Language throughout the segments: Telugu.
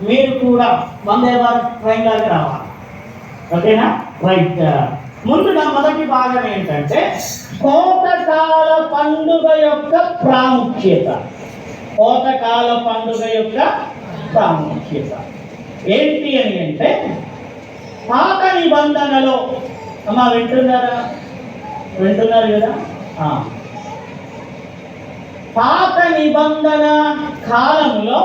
మీరు కూడా వందే భారత్ ట్రైన్లోకి రావాలి. ఓకేనా? రైట్. ముందుగా మొదటి భాగం ఏంటంటే కోటకాల పండుగ యొక్క ప్రాముఖ్యత. కోటకాల పండుగ యొక్క ప్రాముఖ్యత. ఏంటి అని అంటే పాత నిబంధనలో అమ్మా వింటున్నారా? వింటున్నారు కదా? పాత నిబంధన కాలంలో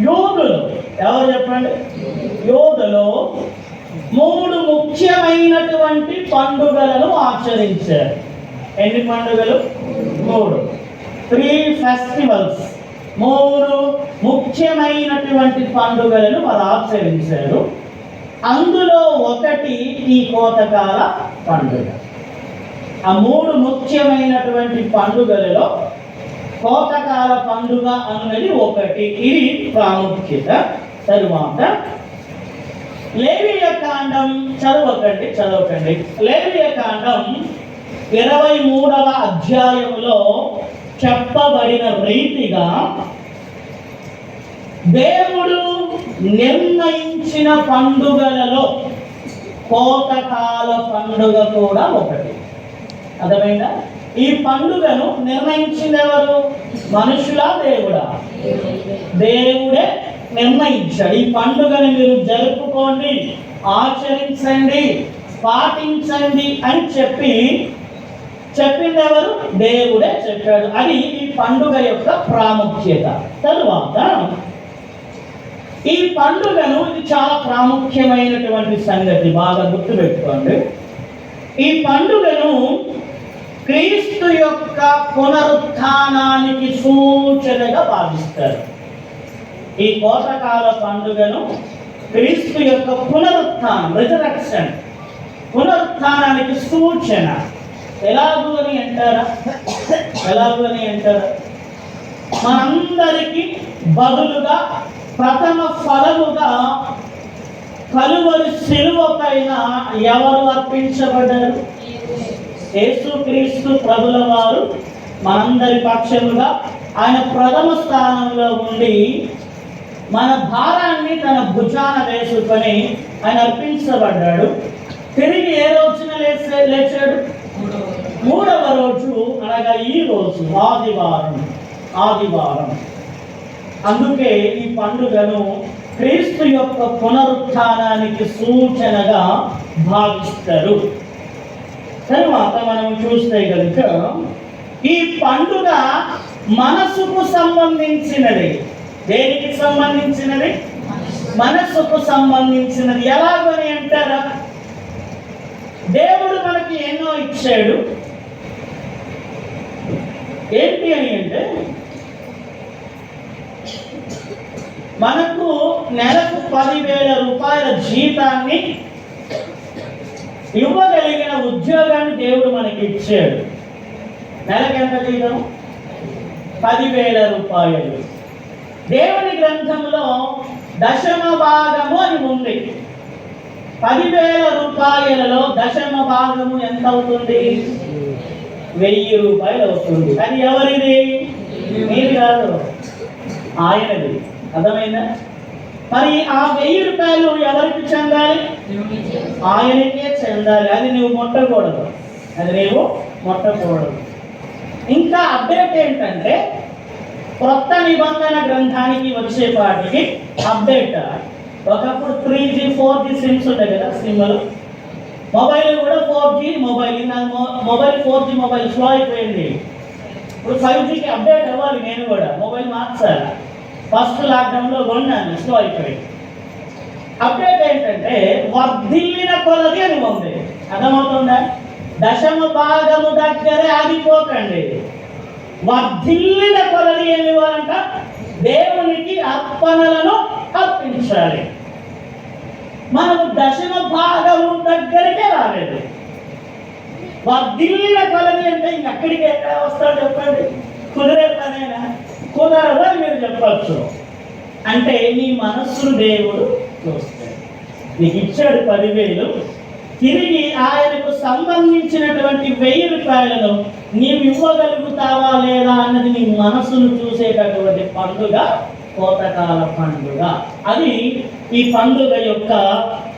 యోగులు ఎవరు చెప్పండి? యోగులు మూడు ముఖ్యమైనటువంటి పండుగలను ఆచరించారు. ఎన్ని పండుగలు? మూడు. Three festivals. మూడు ముఖ్యమైనటువంటి పండుగలను వారు ఆచరించారు. అందులో ఒకటి ఈ కోతకాల పండుగ. ఆ మూడు ముఖ్యమైనటువంటి పండుగలలో కోతకాల పండుగ అన్నది ఒకటి. ఇది ప్రాముఖ్యత తరువాత లేవియ కాండం చదవకండి చదవకండి. లేవియ కాండం ఇరవై మూడవ అధ్యాయములో చెప్పబడిన రీతిగా దేవుడు నిర్ణయించిన పండుగలలో కోతకాల పండుగ కూడా ఒకటి. అర్థమైందా? ఈ పండుగను నిర్ణయించింది మనుషులా దేవుడా? దేవుడే నిర్ణయించాడు. ఈ పండుగను మీరు జరుపుకోండి ఆచరించండి పాటించండి అని చెప్పి చెప్పింది ఎవరు దేవుడే చెప్పాడు. అది ఈ పండుగ యొక్క ప్రాముఖ్యత. తరువాత ఈ పండుగను ఇది చాలా ప్రాముఖ్యమైనటువంటి సంగతి. బాగా గుర్తుపెట్టుకోండి. ఈ పండుగను క్రీస్తు యొక్క పునరుత్థానానికి సూచనగా భావిస్తారు. ఈ కోతకాల పండుగను క్రీస్తు యొక్క పునరుత్థానం రిజరక్షన్ పునరుత్థానానికి సూచన. ఎలాగూ అని అంటారా? ఎలాగూ అని అంటారా? మనందరికీ బదులుగా ప్రథమ ఫలముగా కలువరి శిలువ పైన ఎవరు అర్పించబడ్డారు? యేసుక్రీస్తు ప్రభుల వారు మనందరి పక్షముగా ఆయన ప్రథమ స్థానంలో ఉండి మన భారాన్ని తన భుజాన వేసుకొని ఆయన అర్పించబడ్డాడు. తిరిగి ఏ రోజున లేచే లేచాడు? మూడవ రోజు అనగా ఈ రోజు ఆదివారం ఆదివారం. అందుకే ఈ పండుగను క్రీస్తు యొక్క పునరుత్నానికి సూచనగా భావిస్తారు. తర్వాత మనం చూస్తే కనుక ఈ పండుగ మనసుకు సంబంధించినది. దేనికి సంబంధించినది? మనస్సుకు సంబంధించినది. ఎలాగని అంటారా? దేవుడు మనకి ఎన్నో ఇచ్చాడు. ఏంటి అని అంటే మనకు నెలకు పదివేల రూపాయల జీతాన్ని ఇవ్వగలిగిన ఉద్యోగాన్ని దేవుడు మనకి ఇచ్చాడు నెలకు ఎంత జీతం? పదివేల రూపాయలు. దేవుని గ్రంథంలో దశమ భాగము అని ఉంది. పదివేల రూపాయలలో దశమ భాగము ఎంత అవుతుంది? వెయ్యి రూపాయలు అవుతుంది. అది ఎవరిది? మీరు కాదు. ఆయనది. అర్థమైందా? మరి ఆ వెయ్యి రూపాయలు ఎవరికి చెందాలి? ఆయనకే చెందాలి. అది నువ్వు ముట్టకూడదు. అది నీవు ముట్టకూడదు. ఇంకా అప్డేట్ ఏంటంటే కొత్త నిబంధన గ్రంథానికి వచ్చేపాటికి అప్డేట్ ఒకప్పుడు three G four G sims ఉంటాయి కదా సిమ్లు మొబైల్ కూడా four G mobile mobile four G mobile slow అయిపోయింది. ఇప్పుడు ఫైవ్ జీకి అప్డేట్ అవ్వాలి నేను కూడా. మొబైల్ మార్చాలి. ఫస్ట్ లాక్డౌన్లో కొన్నాను స్లో అయిపోయింది. అప్డేట్ ఏంటంటే వర్ధిల్లిన కొలది అని ఉంది. అర్థమవుతుందా? దశమ భాగము దగ్గరే ఆగిపోకండి. వర్ధిల్లిన కొలది ఏమి ఇవ్వాలంట? దేవునికి అర్పణలను అర్పించాలి. మనము దశమ భాగము దగ్గరికే రాలేదు. వర్ధిల్లిన కొలది అంటే ఇంక అక్కడికి ఎక్కడ వస్తాడు చెప్పండి. కుదిరే పనేనా? కుదరదు అని మీరు చెప్పచ్చు. అంటే నీ మనస్సును దేవుడు చూస్తాడు నీకు ఇచ్చాడు పదివేలు. తిరిగి ఆయనకు సంబంధించినటువంటి వెయ్యి రూపాయలను నీవు ఇవ్వగలుగుతావా లేదా అన్నది నీ మనసును చూసేటటువంటి పండుగ కోతకాల పండుగ. అది ఈ పండుగ యొక్క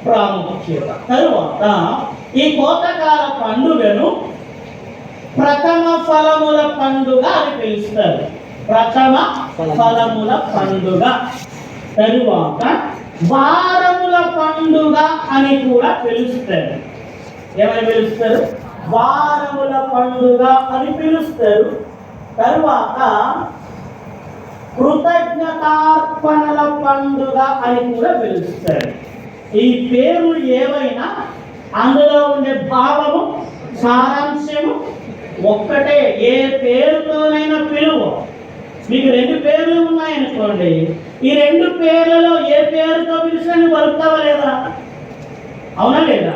ప్రాముఖ్యత. తరువాత ఈ కోతకాల పండుగను ప్రథమ ఫలముల పండుగ అని పిలుస్తారు. ప్రథమ ఫలముల పండుగ. తరువాత వారముల పండుగ అని కూడా పిలుస్తారు. ఏమని పిలుస్తారు? వారముల పండుగ అని పిలుస్తారు. తరువాత కృతజ్ఞతార్పణల పండుగ అని కూడా పిలుస్తారు. ఈ పేర్లు ఏవైనా అందులో ఉండే భావము సారాంశము ఒక్కటే. ఏ పేరుతోనైనా పిలువ. మీకు రెండు పేర్లు ఉన్నాయనుకోండి. ఈ రెండు పేర్లలో ఏ పేరుతో పిలిచినా నువ్వు లేదా అవునా లేదా?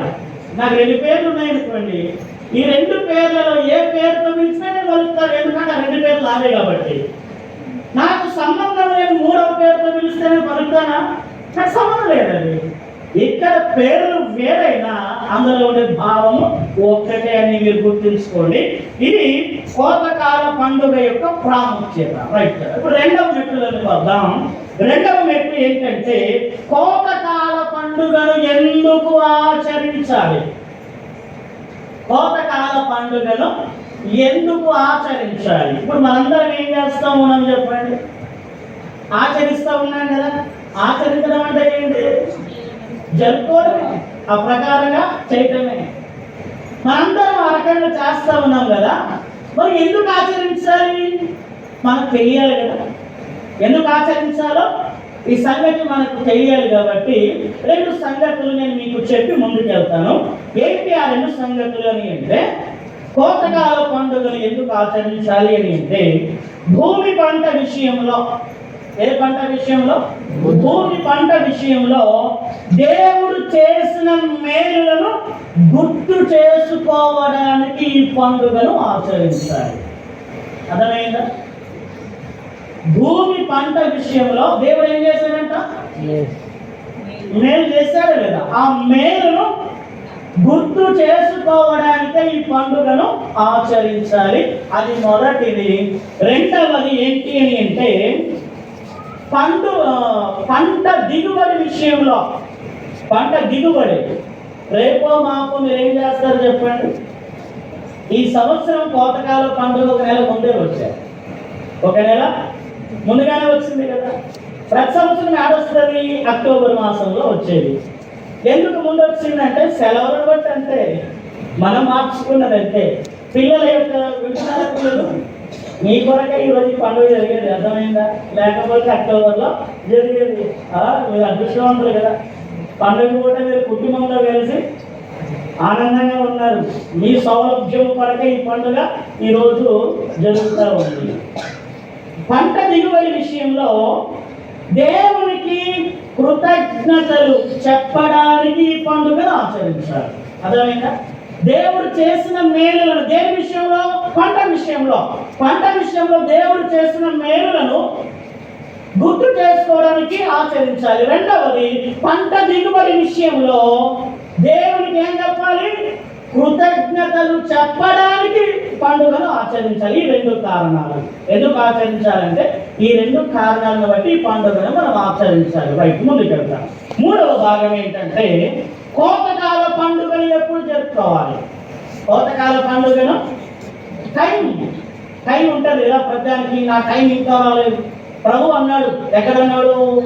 నాకు రెండు పేర్లు ఉన్నాయనుకోండి ఈ రెండు పేర్లలో ఏ పేరుతో పిలిచినా నేను పలుకుతాను ఎందుకంటే ఆ రెండు పేర్లు నావే కాబట్టి. నాకు సంబంధం లేని మూడవ పేరుతో పిలిస్తే నేను పలుకుతానా నాకు సంబంధం లేదండి. ఇక్కడ పేర్లు వేరైనా అందులో ఉండే భావము ఒక్కటే అని మీరు గుర్తుంచుకోండి. ఇది కోతకాల పండుగ యొక్క ప్రాముఖ్యత. రైట్. ఇప్పుడు రెండవ మెట్టులోకి వద్దాం రెండవ మెట్టు ఏంటంటే కోతకాల పండుగను ఎందుకు ఆచరించాలి? కోతకాల పండుగను ఎందుకు ఆచరించాలి? ఇప్పుడు మనందరం ఏం చేస్తా? ఉన్నాం చెప్పండి. ఆచరిస్తూ ఉన్నాం కదా. ఆచరించడం అంటే ఏంటి? జరుపుకోవడమే. ఆ ప్రకారంగా చేయటమే. మనందరం ఆ రకంగా చేస్తా ఉన్నాం కదా. మరి ఎందుకు ఆచరించాలి? మనకు తెలియాలి కదా. ఎందుకు ఆచరించాలో? ఈ సంగతి మనకు తెలియాలి కాబట్టి రెండు సంగతులు నేను మీకు చెప్పి ముందుకు వెళ్తాను ఏంటి ఆ రెండు సంగతులు అని అంటే కోతకాల పండుగను ఎందుకు ఆచరించాలి అని అంటే భూమి పంట విషయంలో ఏ పంట విషయంలో? భూమి పంట విషయంలో దేవుడు చేసిన మేలులను గుర్తు చేసుకోవడానికి ఈ పండుగను ఆచరించాలి. అర్థమైందా? భూమి పంట విషయంలో దేవుడు ఏం చేశాడంట? మేలు చేశాడు లేదా? ఆ మేలును గుర్తు చేసుకోవడానికే ఈ పండుగను ఆచరించాలి. అది మొదటిది. రెండవది ఏంటి అని అంటే పండు పంట దిగుబడి విషయంలో పంట దిగుబడి. రేపో మాకు మీరు ఏం చేస్తారు చెప్పండి? ఈ సంవత్సరం కోతకాల పండుగ ఒక నెల ముందే వచ్చారు ఒక నెల ముందుగానే వచ్చింది కదా. ప్రతి సంవత్సరం ఏడొస్తుంది? అక్టోబర్ మాసంలో వచ్చేది. ఎందుకు ముందు వచ్చిందంటే సెలవులను బట్టి అంతే. మనం మార్చుకున్నదంటే పిల్లల యొక్క వింటున్నారా పిల్లలు మీ కొరకే ఈరోజు పండుగ జరిగేది. అర్థమైందా? లేకపోతే అక్టోబర్లో జరిగేది. మీరు అదృష్టవంతులు కదా. పండుగ కూడా మీరు కుటుంబంలో కలిసి ఆనందంగా ఉన్నారు. మీ సౌలభ్యం కొరకే ఈ పండుగ ఈరోజు జరుగుతూ ఉంది. పంట దిగుబడి విషయంలో దేవునికి కృతజ్ఞతలు చెప్పడానికి పండుగను ఆచరించాలి అర్థమైందా? దేవుడు చేసిన మేలులను దేని విషయంలో? పంట విషయంలో. పంట విషయంలో దేవుడు చేసిన మేలులను గుర్తు చేసుకోవడానికి ఆచరించాలి. రెండవది పంట దిగుబడి విషయంలో దేవునికి ఏం చెప్పాలి? కృతజ్ఞతలు చెప్పడానికి పండుగను ఆచరించాలి. ఈ రెండు కారణాలు ఎందుకు ఆచరించాలంటే ఈ రెండు కారణాలను బట్టి ఈ పండుగను మనం ఆచరించాలి. వైపు ముందుకు వెళ్తాం మూడవ భాగం ఏంటంటే కోతకాల పండుగను ఎప్పుడు జరుపుకోవాలి? కోతకాల పండుగను టైం. టైం ఉంటుంది కదా ప్రతిదానికి. నా టైం ఇంకా రాలేదు. ప్రభు అన్నాడు ఎక్కడన్నాడు?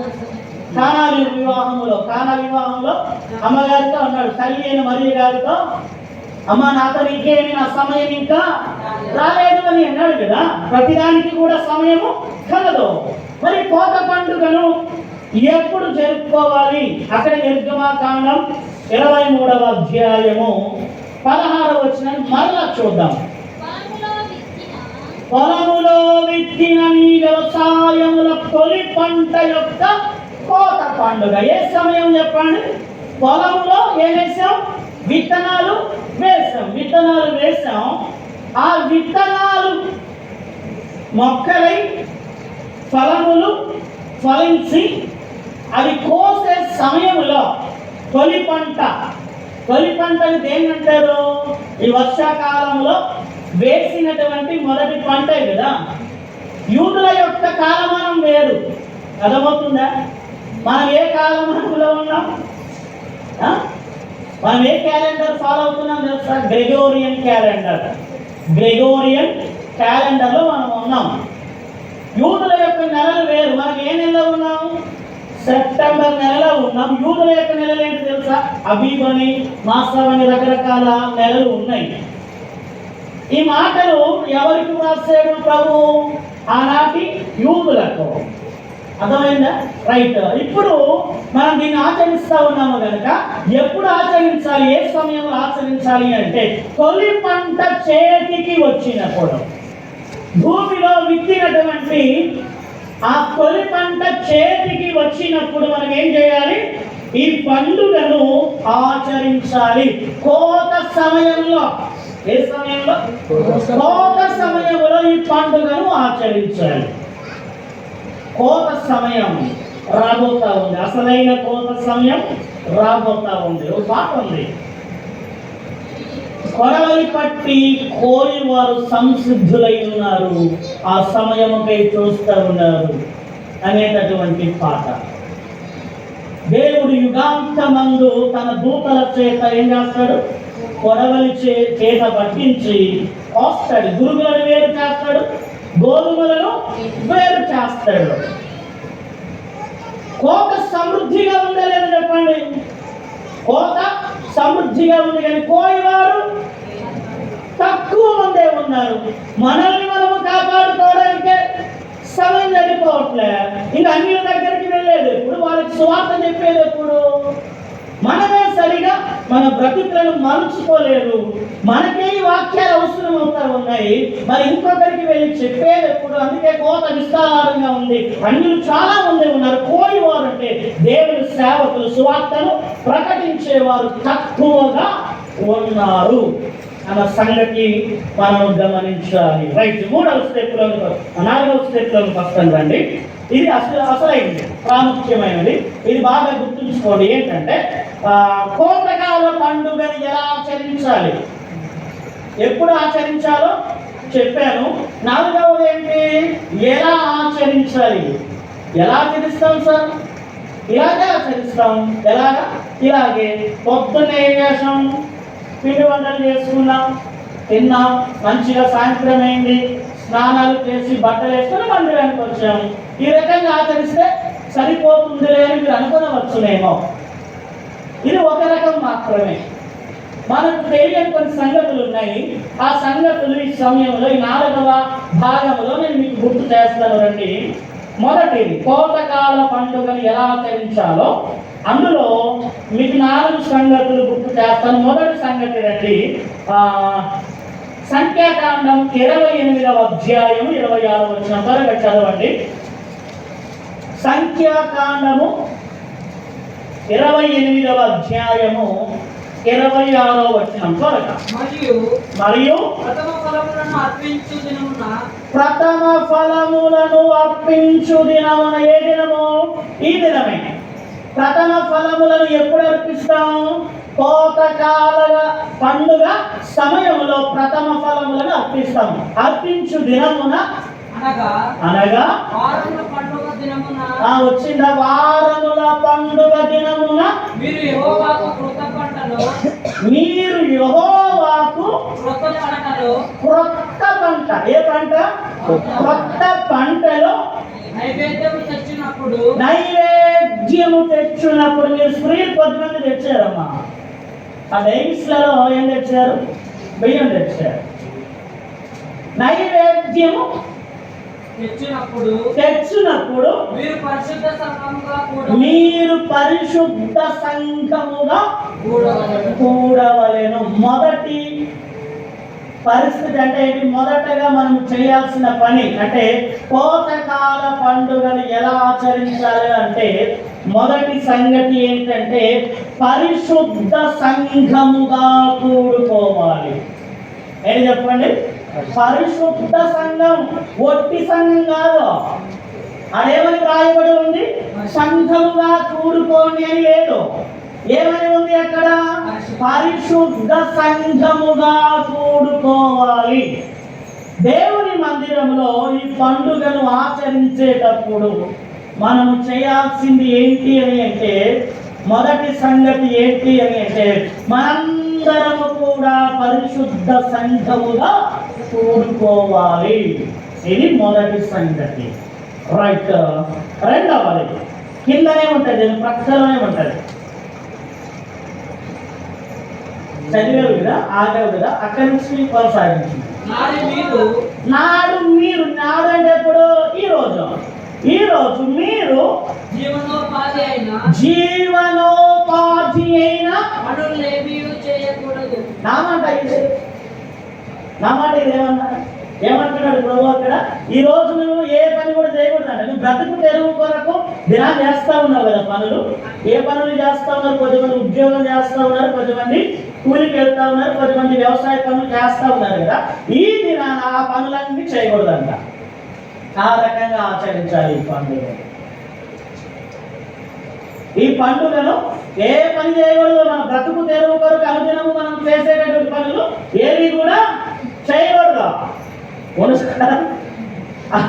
కానాలి వివాహంలో. కానా వివాహంలో అమ్మగారితో అన్నాడు తల్లి అయిన మరియు గారితో అమ్మ నాతో ఇంకేమి నా సమయం ఇంకా రాలేదు అని అన్నాడు కదా. ప్రతిదానికి కూడా సమయము కలదు. మరి కోత పండుగను ఎప్పుడు జరుపుకోవాలి? అక్కడ నిర్గమాకాండం ఇరవై మూడవ అధ్యాయము పదహారు వచ్చిన మరలా చూద్దాం. పొలములో విత్తిన నీ వ్యవసాయముల తొలి పంట యొక్క కోత పండుగ. ఏ సమయం చెప్పండి? పొలంలో ఏం వేసాం విత్తనాలు వేసాం విత్తనాలు వేసాం ఆ విత్తనాలు మొక్కలై ఫలములు ఫలించి అది కోసే సమయంలో తొలి పంట. తొలి పంటని దేనంటారు ఈ వర్షాకాలంలో వేసినటువంటి మొదటి పంట కదా. యూదుల యొక్క కాలమానం వేరు. అర్థమవుతుందా? మనం ఏ కాలమానంలో ఉన్నాం? మనం ఏ క్యాలెండర్ ఫాలో అవుతున్నాం తెలుసా? Gregorian calendar. గ్రెగోరియన్ క్యాలెండర్లో మనం ఉన్నాం. యూదుల యొక్క నెలలు వేరు. మనం ఏ నెలలో ఉన్నాం సెప్టెంబర్ నెలలో ఉన్నాం. యూదుల యొక్క నెలలు ఏంటి తెలుసా? అభిమని మాస్టర్ అని రకరకాల నెలలు ఉన్నాయి. ఈ మాటలు ఎవరికి రాశాడు ప్రభు ఆనాటి యూదులకు. అర్థమైందా? రైట్ ఇప్పుడు మనం దీన్ని ఆచరిస్తా ఉన్నాము కనుక ఎప్పుడు ఆచరించాలి ఏ సమయంలో ఆచరించాలి అంటే తొలి పంట చేతికి వచ్చినప్పుడు. భూమిలో విత్తినటువంటి ఆ తొలి పంట చేతికి వచ్చినప్పుడు మనం ఏం చేయాలి? ఈ పండుగను ఆచరించాలి. కోత సమయంలో ఏ సమయంలో? కోత సమయంలో ఈ పండుగను ఆచరించాలి. కోత సమయం రాబోతా ఉంది. అసలైన కోత సమయం రాబోతా ఉంది. ఒక పాట ఉంది. కొడవలి పట్టి కోరి వారు సంసిద్ధులై ఉన్నారు. ఆ సమయముపై చూస్తూ ఉన్నారు అనేటటువంటి పాట. దేవుడు యుగాంతమందు తన దూతల చేత ఏం చేస్తాడు? కొడవలి చే చేత పట్టించి కోస్తాడు. గురుగులను వేరు చేస్తాడు. గోధుమలను వేరు చేస్తాడు. కోత సమృద్ధిగా ఉండలేదు చెప్పండి? కోత సమృద్ధిగా ఉంది కానీ కోయవారు తక్కువ మందే ఉన్నారు. మనల్ని మనము కాపాడుకోవడానికే సమయం సరిపోవట్లే. ఇంకా అన్ని దగ్గరికి వెళ్ళేది ఇప్పుడు వాళ్ళకి స్వార్థ చెప్పేది ఎప్పుడు? మనమే సరిగా మన బ్రతుకులను మలుచుకోలేదు మనకే ఈ వాక్యాలు అవసరం అవుతా ఉన్నాయి. మరి ఇంకొకరికి వెళ్ళి చెప్పేది ఎప్పుడు? అందుకే కోత విస్తారంగా ఉంది. అన్యులు చాలా మంది ఉన్నారు. కోయివారు అంటే దేవుని సేవకులు సువార్తను ప్రకటించేవారు తక్కువగా ఉన్నారు. అన్న సంగతి మనం గమనించాలి. రైట్ మూడవ స్టెప్లో నాలుగవ స్టెప్లోకి ఫస్ట్ రండి. ఇది అసలు అసలైంది ప్రాముఖ్యమైనది. ఇది బాగా గుర్తుంచుకోండి. ఏంటంటే కోతకాల పండుగని ఎలా ఆచరించాలి? ఎప్పుడు ఆచరించాలో చెప్పాను. నాలుగవది ఏంటి? ఎలా ఆచరించాలి? ఎలా ఆచరిస్తాం సార్? ఇలాగే ఆచరిస్తాం. ఎలాగా? ఇలాగే పొద్దున్నే ఏం చేసాం పిండి వంటలు చేసుకున్నాం తిన్నాం మంచిగా సాయంత్రం అయింది. స్నానాలు చేసి బట్టలు వేసుకుని మందిరానికి వచ్చాము. ఈ రకంగా ఆచరిస్తే సరిపోతుందిలే అని మీరు అనుకునవచ్చునేమో. ఇది ఒక రకం మాత్రమే. మనకు తెలియని కొన్ని సంగతులు ఉన్నాయి. ఆ సంగతులు ఈ సమయంలో ఈ నాలుగవ భాగంలో నేను మీకు గుర్తు చేస్తాను రండి. మొదటిది కోతకాల పండుగను ఎలా ఆచరించాలో. అందులో మీకు నాలుగు సంగతులు గుర్తు చేస్తాను. మొదటి సంగతి రండి ఆ, సంఖ్యాకాండం ఇరవై ఎనిమిదవ అధ్యాయం ఇరవై ఆరు వచ్చిన త్వరగా చదవండి. సంఖ్యాకాండము ఇరవై ఎనిమిదవ అధ్యాయము ఇరవై ఆరో వచ్చిన త్వరగా. మరియు మరియు ప్రథమ ఫలములను అర్పించు దినమున ప్రథమ ఫలములను అర్పించు దినమున ఏ దినము? ఈ దినమే. ప్రథమ ఫలములను ఎప్పుడు అర్పిస్తాం? కోతకాల పండుగ సమయంలో ప్రథమ ఫలములను అర్పిస్తాం. అర్పించు దినమున అనగా అనగా వారముల పండుగ దినమున ఆ వచ్చిన వారముల పండుగ దినమున మీరు యెహోవాకు క్రొత్త పంట. ఏ పంట? క్రొత్త పంటలో నైవేద్యం తెచ్చినప్పుడు నైవేద్యము తెచ్చున్నప్పుడు మీరు స్త్రీలు కొద్దిమంది తెచ్చారమ్మా. ఆ డైవిస్లలో ఏం తెచ్చారు? బియ్యం తెచ్చారు. నైవేద్యము తెచ్చినప్పుడు తెచ్చినప్పుడు మీరు పరిశుద్ధ సంఘముగా కూడా మీరు పరిశుద్ధ సంఘముగా కూడవలెను. కూడవలెను. మొదటి పరిస్థితి అంటే ఏంటి? మొదటగా మనం చేయాల్సిన పని అంటే కోతకాల పండుగను ఎలా ఆచరించాలి అంటే మొదటి సంగతి ఏంటంటే పరిశుద్ధ సంఘముగా కూడుకోవాలి. ఏంటి చెప్పండి? పరిశుద్ధ సంఘం ఒట్టి సంఘం కాదు. అదేమని రాయబడి ఉంది? సంఘముగా కూడుకోండి అని లేదు. ఏమని ఉంది అక్కడ? పరిశుద్ధ సంఘముగా కూడుకోవాలి. దేవుని మందిరంలో ఈ పండుగను ఆచరించేటప్పుడు మనం చేయాల్సింది ఏంటి అని అంటే మొదటి సంగతి ఏంటి అని అంటే మనందరము కూడా పరిశుద్ధ సంఘముగా కూడుకోవాలి. ఇది మొదటి సంగతి. రైట్ రెండవది కిందనే ఉంటుంది పక్కనే ఉంటుంది. చదివావు కదా ఆగావు కదా అక్కడి నుంచి కొనసాగించింది నాడు మీరు నాడు అంటే ఎప్పుడు ఈ రోజు. ఈ రోజు మీరు జీవనోపాధి అయిన జీవనోపాధి అయిన చేయకూడదు. నా మాట ఇది. నా మాట ఇది ఏమన్నా ఏమంటున్నాడు ప్రభు అక్కడ? ఈ రోజు నువ్వు ఏ పని కూడా చేయకూడదు అంటే నువ్వు బ్రతుకు తెరువు కొరకు దినాలు చేస్తా ఉన్నావు కదా పనులు. ఏ పనులు చేస్తా ఉన్నారు? కొద్దిమంది ఉద్యోగం చేస్తా ఉన్నారు కొద్దిమంది కూలికి వెళ్తా ఉన్నారు కొద్దిమంది వ్యవసాయ పనులు చేస్తా ఉన్నారు కదా. ఈ దినాన ఆ పనులన్నీ చేయకూడదంట. ఆ రకంగా ఆచరించాలి ఈ పండుగ. ఈ పండుగను ఏ పని చేయకూడదు మన బ్రతుకు తెరువు కొరకు అనుదినము మనం చేసేటటువంటి పనులు ఏవి కూడా చేయకూడదు. కొనుస్తారా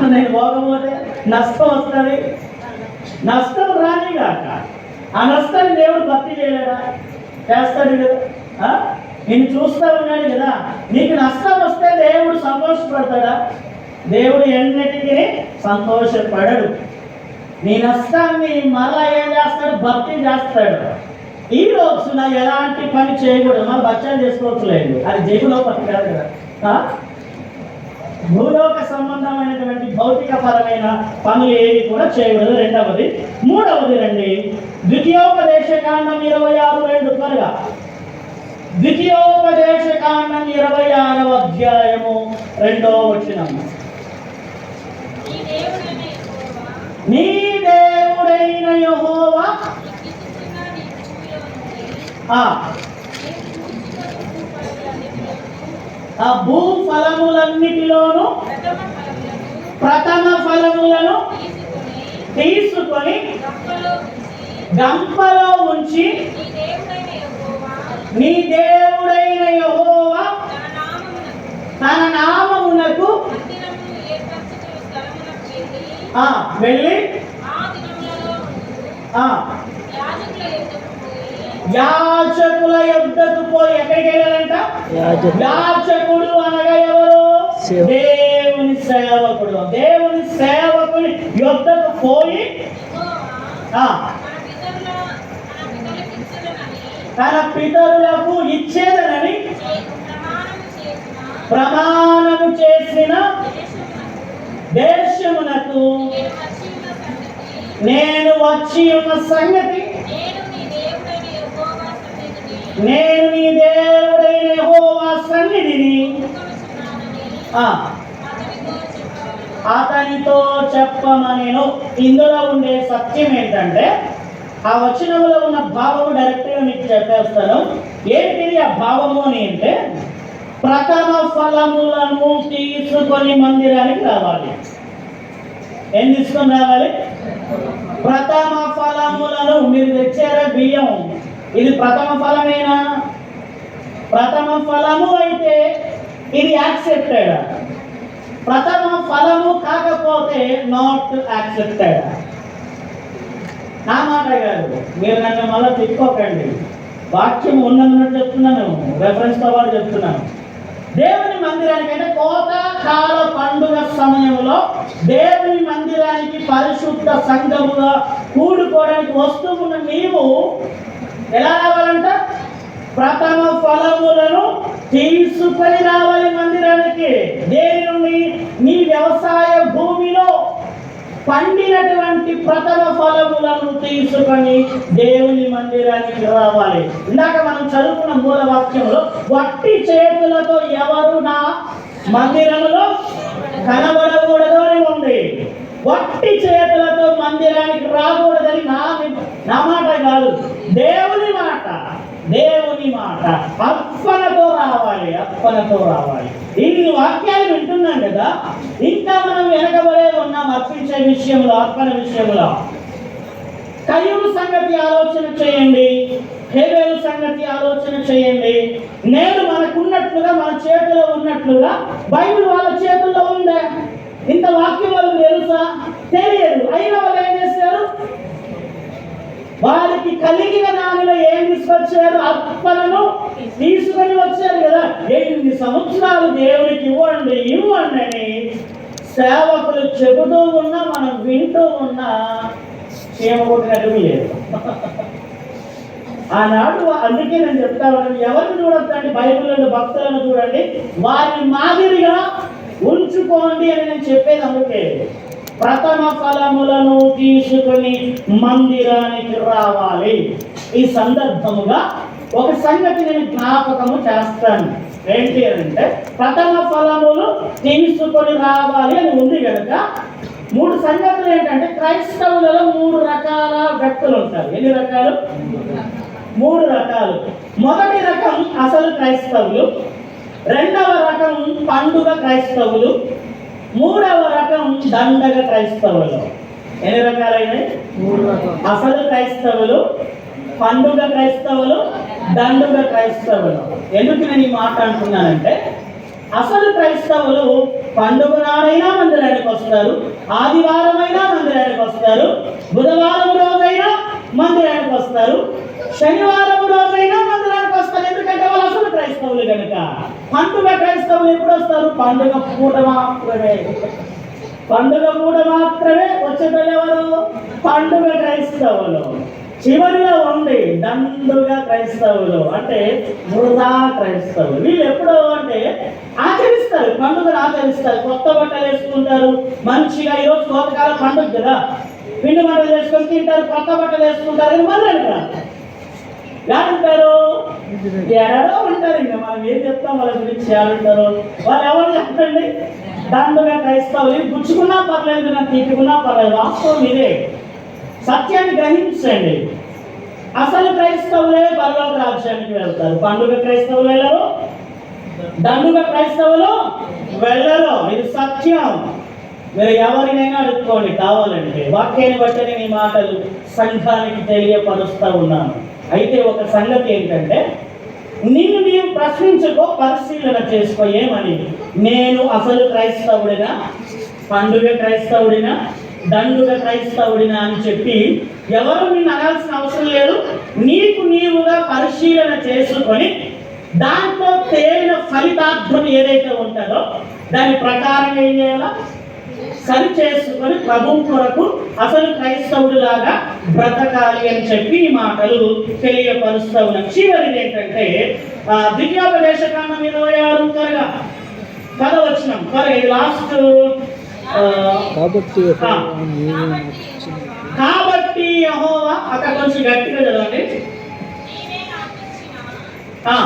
నేను పోకపోతే నష్టం వస్తుంది. నష్టం రాని కాక ఆ నష్టాన్ని దేవుడు భర్తీ చేయలేడా? చేస్తాడు కదా ఆ? చూస్తా ఉన్నాడు కదా. నీకు నష్టం వస్తే దేవుడు సంతోషపడతాడా? దేవుడు ఎన్నటికీ సంతోషపడడు. నీ నష్టాన్ని మరలా ఏం చేస్తాడు? భక్తి చేస్తాడు. ఈ రోజున ఎలాంటి పని చేయకూడదు. మనం బచ్చాలు చేసుకోవచ్చులేదు అది జైలులో పని కాదు. కదా భూలోక సంబంధమైనటువంటి భౌతిక పరమైన పనులు ఏవి కూడా చేయకూడదు. రెండవది మూడవది రండి. ద్వితీయోపదేశ కాండం ఇరవై ఆరు రెండు త్వరగా. ద్వితీయోపదేశ కాండం ఇరవై ఆరవ అధ్యాయము రెండవ వచనము. నీ దేవుడైన యెహోవా. ఆ. ఆ భూ ఫలములన్నిటిలోను ప్రథమ ఫలములను తీసుకొని గంపలో ఉంచి నీ దేవుడైన యహోవా తన నామ వెళ్ళి. యాచకుల యుద్ధకు పోయి ఎక్కడికి వెళ్ళాలంట. యాచకుడు అనగా ఎవరు? దేవుని సేవకుడు. దేవుని సేవకుని యుద్ధకు పోయి తన పితరులకు ఇచ్చేదనని ప్రమాణము చేసిన దేశమునకు నేను వచ్చి ఉన్న సంగతి. నేను నీ దేవుడైన యహోవా సన్నిధిని ఆ, అతనితో అతనితో చెప్పమనేను. ఇందులో ఉండే సత్యం ఏంటంటే ఆ వచనంలో ఉన్న భావము డైరెక్ట్గా మీకు చెప్పేస్తాను. ఏంటిది ఆ భావము అని అంటే ప్రథమ ఫలములను తీసుకొని మందిరానికి రావాలి. ఏం తీసుకొని రావాలి? ప్రథమ ఫలములను మీరు తెచ్చారా? బియ్యం. ఇది ప్రథమ ఫలమేనా? ప్రథమ ఫలము అయితే ఇది యాక్సెప్టెడ్. ప్రథమ ఫలము కాకపోతే నాట్ యాక్సెప్టెడ్. నా మాట కాదు. మీరు నన్ను మళ్ళీ తిట్టుకోకండి వాక్యం ఉన్నందున చెప్తున్నాను. రెఫరెన్స్తో పాటు చెప్తున్నాను. దేవుని మందిరానికి అంటే కోతాకాల పండుగ సమయంలో దేవుని మందిరానికి పరిశుద్ధ సంఘముగా కూడుకోవడానికి వస్తువున్న నీవు ఎలా రావాలంట? ప్రథమ ఫలములను తీసుకొని రావాలి మందిరానికి. దేని నుండి? నీ వ్యవసాయ భూమిలో. పండినటువంటి ప్రథమ ఫలములను తీసుకొని దేవుని మందిరానికి రావాలి. ఇందాక మనం చదువుకున్న మూల వాక్యంలో వట్టి చేతులతో ఎవరు నా మందిరములో కనబడకూడదు అని ఉంది. వట్టి చేతులతో మందిరానికి రాకూడదని నా నా మాట కాదు దేవుని మాట. దేవుని మాట అప్పనతో రావాలి అప్పనతో రావాలి. ఇన్ని వాక్యాలు వింటున్నాం కదా? ఇంకా మనం వెనకబడే ఉన్నాం అర్పించే విషయంలో అర్పణ విషయంలో. కయ్యూరు సంగతి ఆలోచన చేయండి. హేబేలు సంగతి ఆలోచన చేయండి. నేను మనకున్నట్లుగా మన చేతిలో ఉన్నట్లుగా బైబిల్ వాళ్ళ చేతుల్లో ఉందా? ఇంత వాక్యం వాళ్ళు తెలుసా? తెలియదు. అయిన వాళ్ళు ఏం చేశారు? వారికి కలిగిన దానిలో ఏం తీసుకొచ్చారు? అర్పణను తీసుకొని వచ్చారు కదా. ఎనిమిది సంవత్సరాలు దేవునికి ఇవ్వండి ఇవ్వండి అని సేవకులు చెబుతూ ఉన్నా మనం వింటూ ఉన్నా చీమ లేదు. ఆనాడు అందుకే నేను చెప్తా ఉన్నాను ఎవరిని చూడొద్దండి? బైబిల్లో భక్తులను చూడండి. వారిని మాదిరిగా ఉంచుకోండి అని నేను చెప్పేది అందుకే. ప్రథమ ఫలములను తీసుకొని మందిరానికి రావాలి. ఈ సందర్భముగా ఒక సంగతి నేను జ్ఞాపకము చేస్తాను. ఏంటి అని అంటే ప్రథమ ఫలములు తీసుకొని రావాలి అని ఉంది కనుక మూడు సంగతులు ఏంటంటే క్రైస్తవులలో మూడు రకాల వ్యక్తులు ఉంటారు. ఎన్ని రకాలు? మూడు రకాలు. మొదటి రకం అసలు క్రైస్తవులు. రెండవ రకం పండుగ క్రైస్తవులు. మూడవ రకం దండగ క్రైస్తవులు. ఎన్ని రకాలైనవి? అసలు క్రైస్తవులు పండుగ క్రైస్తవులు దండుగ క్రైస్తవులు. ఎందుకు నేను మాట అంటున్నానంటే అసలు క్రైస్తవులు పండుగ నాడైనా మందిరానికి వస్తారు ఆదివారమైనా మందిరానికి వస్తారు బుధవారం రోజైనా మందిరానికి వస్తారు శనివారం రోజైనా మందిరానికి వస్తారు వాళ్ళు అసలు క్రైస్తవులు కనుక పండుగ క్రైస్తవులు ఎప్పుడు వస్తారు? పండుగ పూట మాత్రమే. పండుగ పూట మాత్రమే వచ్చేటోళ్ళు పండుగ క్రైస్తవులు. చివరిలో ఉంది దండుగా క్రైస్తవులు. అంటే వృధా క్రైస్తవులు. వీళ్ళు ఎప్పుడో అంటే ఆచరిస్తారు. పండుగను ఆచరిస్తారు. కొత్త బట్టలు వేసుకుంటారు. మంచిగా ఈరోజు కోతకాలం పండుగ కదా. పిండి బట్టలు వేసుకొని తింటారు. కొత్త బట్టలు వేసుకుంటారు అని మళ్ళీ అంటారు ఏమంటారు ఎడలో ఉంటారు ఇంకా మనం ఏం చెప్తాం వాళ్ళ గురించి ఏమంటారు? వాళ్ళు ఎవరు చెప్పండి? దండుగా క్రైస్తవులు గుచ్చుకున్నా పర్లేదు నాకు తిట్టుకున్నా పర్లేదు వాస్తవం ఇదే. సత్యాన్ని గ్రహించండి. అసలు క్రైస్తవులే పరలోక రాజ్యానికి వెళ్తారు. పండుగ క్రైస్తవులు వెళ్ళరు దండుగ క్రైస్తవులు వెళ్ళరు. ఇది సత్యం. మీరు ఎవరినైనా అడుక్కోండి కావాలంటే. వాక్యాన్ని బట్టి నేను ఈ మాటలు సంఘానికి తెలియపరుస్తూ ఉన్నాను. అయితే ఒక సంగతి ఏంటంటే నిన్ను నేను ప్రశ్నించుకో పరిశీలన చేసుకో ఏమని? నేను అసలు క్రైస్తవుడినా? పండుగ క్రైస్తవుడినా? దండుగ క్రైస్తవుడినా అని చెప్పి ఎవరు నిన్ను అనాల్సిన అవసరం లేదు. నీకు నీవుగా పరిశీలన చేసుకొని దాంట్లో తేలిన ఫలితార్థం ఏదైతే ఉంటుందో దాని ప్రకారం ఏం చేయాలా? సరి చేసుకొని ప్రభు కొరకు అసలు క్రైస్తవుడిలాగా బ్రతకాలి అని చెప్పి ఈ మాటలు తెలియపరుస్తూ ఉన్నాం చివరిది ఏంటంటే ఆ, ద్వితీయోపదేశ కాండం ఇరవై ఆరు త్వరగా పద వచ్చినాం త్వరగా ఇది లాస్ట్ కాబట్టి కాబట్టి యెహోవా అక్కడ కొంచెం గట్టిగా చదవండి. నీవే నాకిచ్చిన ఆ,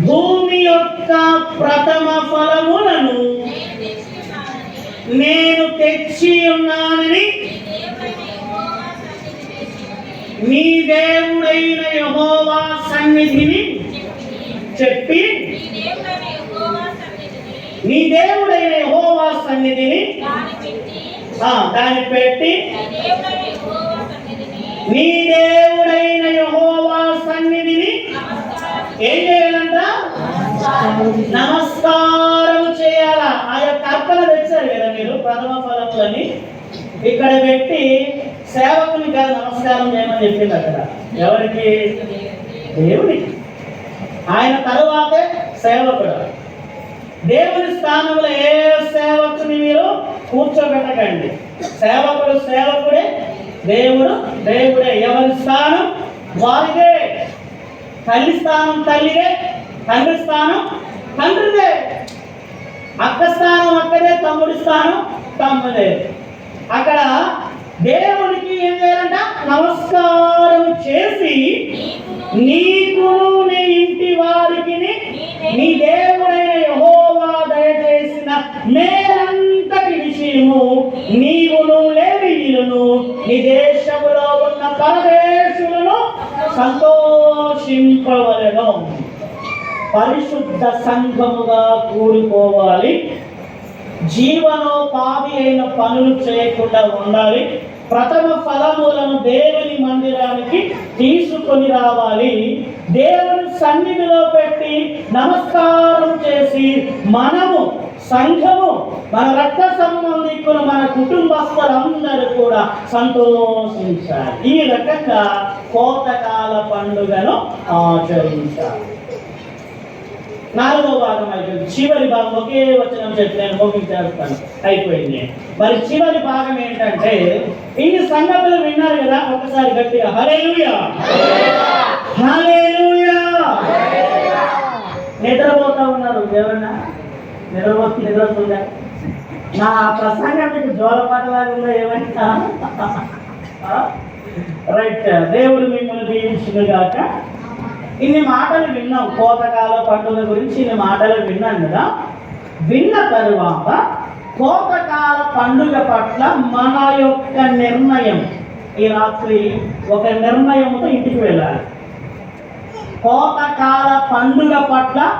భూమి యొక్క ప్రథమ ఫలములను నేను తెచ్చి ఉన్నానని మీ నీ దేవుడైన యహోవా సన్నిధిని చెప్పి మీ నీ దేవుడైన యహోవా సన్నిధిని దాన్ని పెట్టి నీ దేవుడైన యహోవా సన్నిధిని ఏం చేయాలంట నమస్కారం చేయాలా? ఆ యొక్క అర్పణ తెచ్చారు కదా మీరు ప్రథమ ఫలములని ఇక్కడ పెట్టి సేవకుని కాదు నమస్కారం చేయమని చెప్పింది అక్కడ. ఎవరికి? దేవుడికి. ఆయన తరువాతే సేవకుడు. దేవుని స్థానంలో ఏ సేవకుని మీరు కూర్చోబెట్టకండి. సేవకుడు సేవకుడే దేవుడు దేవుడే. ఎవరి స్థానం? వారిదే. తల్లి స్థానం తల్లిదే తండ్రి స్థానం తండ్రిదే. అక్క స్థానం అక్కదే తమ్ముడి స్థానం తమ్ముదే అక్కడ దేవునికి ఏం చేయాలంట? నమస్కారం చేసి నీకు నీ ఇంటి వారికి నీ దేవుడైన యహోవా దయచేసిన మేలంతటి విషయము నీవును లేవీయులను నీ దేశములో ఉన్న పరదేశులను సంతోషింపవలను. పరిశుద్ధ సంఘముగా కూడుకోవాలి జీవనోపాధి అయిన పనులు చేయకుండా ఉండాలి. ప్రథమ ఫలములను దేవుని మందిరానికి తీసుకొని రావాలి. దేవుని సన్నిధిలో పెట్టి నమస్కారం చేసి మనము సంఘము మన రక్త సంబంధికులు మన కుటుంబస్తులందరూ కూడా సంతోషించాలి. ఈ రకంగా కోతకాల పండుగను ఆచరించాలి. నాలుగో భాగం అయిపోయింది. చివరి భాగం ఒకే వచనం చెప్పి నేను ముగించేస్తాను. అయిపోయింది. మరి చివరి భాగం ఏంటంటే ఈ సంగతులు విన్నారు కదా ఒకసారి గట్టిగా హల్లెలూయా! హల్లెలూయా! నిద్రపోతా ఉన్నారు ఎవరన్నా? నిద్రపోతు నిద్రపోతుందా? నా ప్రసంగం మీకు జోలపాటలాగా ఉందా ఏమంటా రైట్. దేవుడు మిమ్మల్ని దీవించును కాక ఇన్ని మాటలు విన్నాం కోతకాల పండుగ గురించి ఇన్ని మాటలు విన్నాం కదా. విన్న తరువాత కోతకాల పండుగ పట్ల మన యొక్క నిర్ణయం. ఈ రాత్రి ఒక నిర్ణయంతో ఇంటికి వెళ్ళాలి. కోతకాల పండుగ పట్ల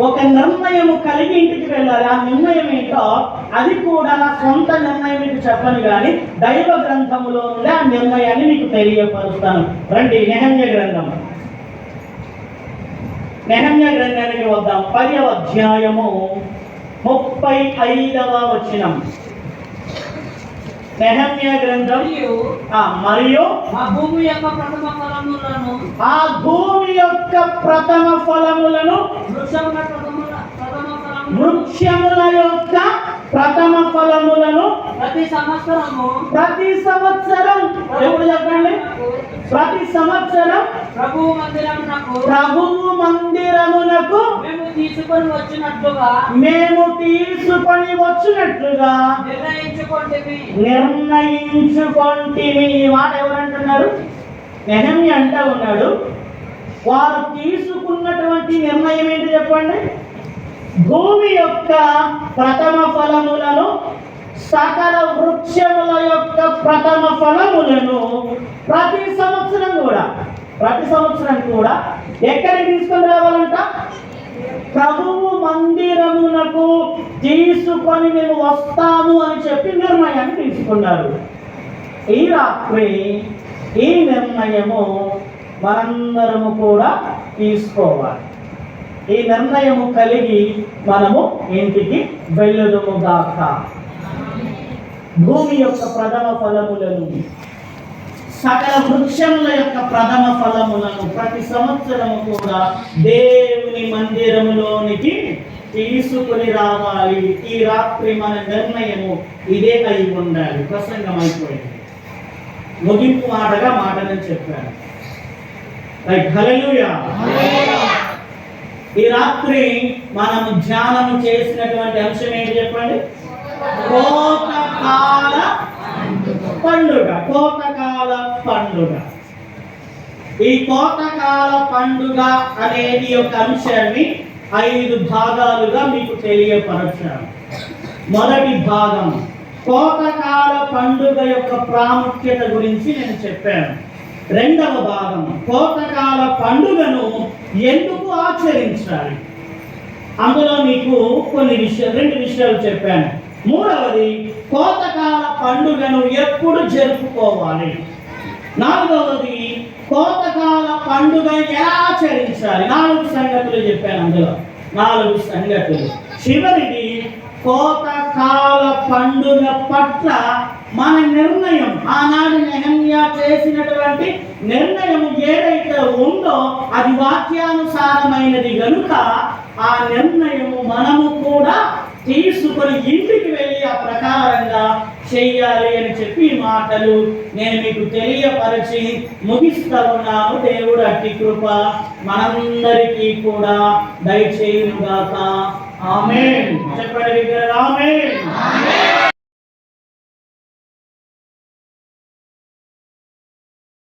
ఒక నిర్ణయం కలిగి ఇంటికి వెళ్ళాలి. ఆ నిర్ణయం ఏంటో అది కూడా నా సొంత నిర్ణయం మీకు చెప్పను కానీ దైవ గ్రంథములో నుండి ఆ నిర్ణయాన్ని మీకు తెలియపరుస్తాను. రండి నెహమ్య గ్రంథం నెహమ్య గ్రంథానికి వద్దాం. పదవ అధ్యాయము ముప్పై ఐదవ వచనం. నెహమ్య గ్రంథం మరియు ఆ, భూమి యొక్క ప్రథమ ఫలములను ఆ భూమి యొక్క ప్రథమ ఫలములను వృక్షముల ప్రథమ ప్రథమ ఫలములను వృక్షముల యొక్క ప్రథమ ఫలములను ప్రతి సంవత్సరము. ప్రతి సంవత్సరం ఎప్పుడు చెప్పండి? ప్రతి సంవత్సరం ప్రభువు మందిరమునకు ప్రభువు మందిరమునకు మేము తీసుకొని వచ్చినట్లుగా మేము తీసుకొని వచ్చినట్లుగా నిర్ణయించుకుంటేవి నిర్ణయించుకొంటిమి. ఈ మాట ఎవరంటున్నారు నెహమ్య అంటా ఉన్నాడు. వారు తీసుకున్నటువంటి నిర్ణయం ఏంటి చెప్పండి? భూమి యొక్క ప్రథమ ఫలములను సకల వృక్షముల యొక్క ప్రథమ ఫలములను ప్రతి సంవత్సరం కూడా ప్రతి సంవత్సరం కూడా ఎక్కడికి తీసుకొని రావాలంట? ప్రభువు మందిరమునకు తీసుకొని మేము వస్తాము అని చెప్పి నిర్ణయాన్ని తీసుకున్నారు. ఈ రాత్రి ఈ నిర్ణయము మనందరము కూడా తీసుకోవాలి. ఈ నిర్ణయము కలిగి మనము ఇంటికి వెళ్ళుదుము గాక భూమి యొక్క ప్రథమ ఫలములను సకల వృక్షముల యొక్క ప్రథమ ఫలములను ప్రతి సంవత్సరము కూడా దేవుని మందిరములోనికి తీసుకుని రావాలి. ఈ రాత్రి మన నిర్ణయము ఇదే అయి ఉండాలి. ప్రసంగం అయిపోయింది ముగింపు మాటగా మాటని చెప్పాను. లైక్ హలలుయా ఈ రాత్రి మనము ధ్యానం చేసినటువంటి అంశం ఏంటి చెప్పండి? కోతకాల పండుగ కోతకాల పండుగ. ఈ కోతకాల పండుగ అనేది ఒక అంశాన్ని ఐదు భాగాలుగా మీకు తెలియపరచాను. మొదటి భాగం కోతకాల పండుగ యొక్క ప్రాముఖ్యత గురించి నేను చెప్పాను. రెండవ భాగం కోతకాల పండుగను ఎందుకు ఆచరించాలి? అందులో మీకు కొన్ని విషయాలు రెండు విషయాలు చెప్పాను. మూడవది కోతకాల పండుగను ఎప్పుడు జరుపుకోవాలి? నాలుగవది కోతకాల పండుగ ఎలా ఆచరించాలి? నాలుగు సంగతులు చెప్పాను అందులో. నాలుగు సంగతులు. చివరిది కోతకాల పండుగ పట్ల మన నిర్ణయం ఆనాడు నెహమ్య చేసినటువంటి నిర్ణయం ఏదైతే ఉందో అది వాక్యానుసారమైనది గనుక ఆ నిర్ణయము మనము కూడా తీసుకొని ఇంటికి వెళ్ళి ఆ ప్రకారంగా చెయ్యాలి అని చెప్పి మాటలు నేను మీకు తెలియపరిచి ముగిస్తా ఉన్నాను. దేవుడు అట్టి కృప మనందరికీ కూడా దయచేయుగాక ఆమె చెప్పండి విగ్రహ